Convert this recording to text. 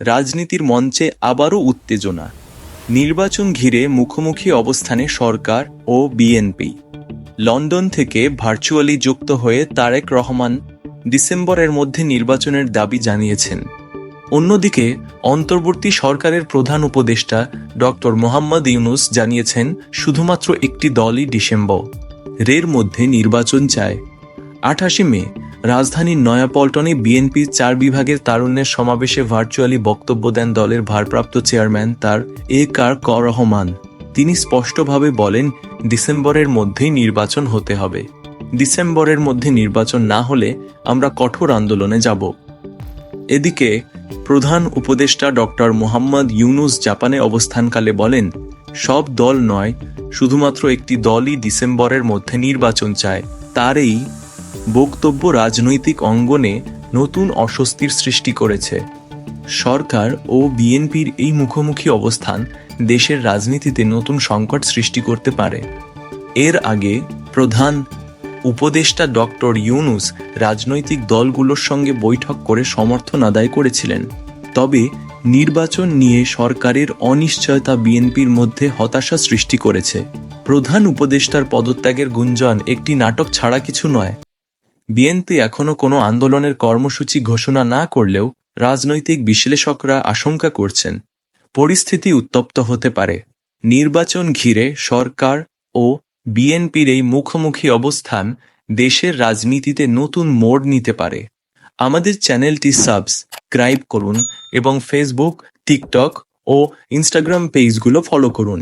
রাজনীতির মঞ্চে আবারও উত্তেজনা। নির্বাচন ঘিরে মুখোমুখি অবস্থানে সরকার ও বিএনপি। লন্ডন থেকে ভার্চুয়ালি যুক্ত হয়ে তারেক রহমান ডিসেম্বরের মধ্যে নির্বাচনের দাবি জানিয়েছেন। অন্যদিকে, অন্তর্বর্তী সরকারের প্রধান উপদেষ্টা ডক্টর মোহাম্মদ ইউনুস জানিয়েছেন, শুধুমাত্র একটি দলই ডিসেম্বর। রের মধ্যে নির্বাচন চায় আঠাশে মে, রাজধানীর নয়াপল্টনে বিএনপির চার বিভাগের তারুণ্যের সমাবেশে ভার্চুয়ালি বক্তব্য দেন দলের ভারপ্রাপ্ত চেয়ারম্যান তার এ কার ক রহমান। তিনি স্পষ্টভাবে বলেন, ডিসেম্বরের মধ্যেই নির্বাচন হতে হবে। ডিসেম্বরের মধ্যে নির্বাচন না হলে আমরা কঠোর আন্দোলনে যাব। এদিকে, প্রধান উপদেষ্টা ডক্টর মোহাম্মদ ইউনুস জাপানে অবস্থানকালে বলেন, সব দল নয়, শুধুমাত্র একটি দলই ডিসেম্বরের মধ্যে নির্বাচন চায়। তার এই বক্তব্য রাজনৈতিক অঙ্গনে নতুন অস্বস্তির সৃষ্টি করেছে। সরকার ও বিএনপির এই মুখোমুখি অবস্থান দেশের রাজনীতিতে নতুন সংকট সৃষ্টি করতে পারে। এর আগে প্রধান উপদেষ্টা ডক্টর ইউনুস রাজনৈতিক দলগুলোর সঙ্গে বৈঠক করে সমর্থন আদায় করেছিলেন। তবে নির্বাচন নিয়ে সরকারের অনিশ্চয়তা বিএনপির মধ্যে হতাশা সৃষ্টি করেছে। প্রধান উপদেষ্টার পদত্যাগের গুঞ্জন একটি নাটক ছাড়া কিছু নয়। বিএনপি এখনও কোনো আন্দোলনের কর্মসূচি ঘোষণা না করলেও রাজনৈতিক বিশ্লেষকরা আশঙ্কা করছেন, পরিস্থিতি উত্তপ্ত হতে পারে। নির্বাচন ঘিরে সরকার ও বিএনপির এই মুখোমুখি অবস্থান দেশের রাজনীতিতে নতুন মোড় নিতে পারে। আমাদের চ্যানেলটি সাবস্ক্রাইব করুন এবং ফেসবুক, টিকটক ও ইনস্টাগ্রাম পেজগুলো ফলো করুন।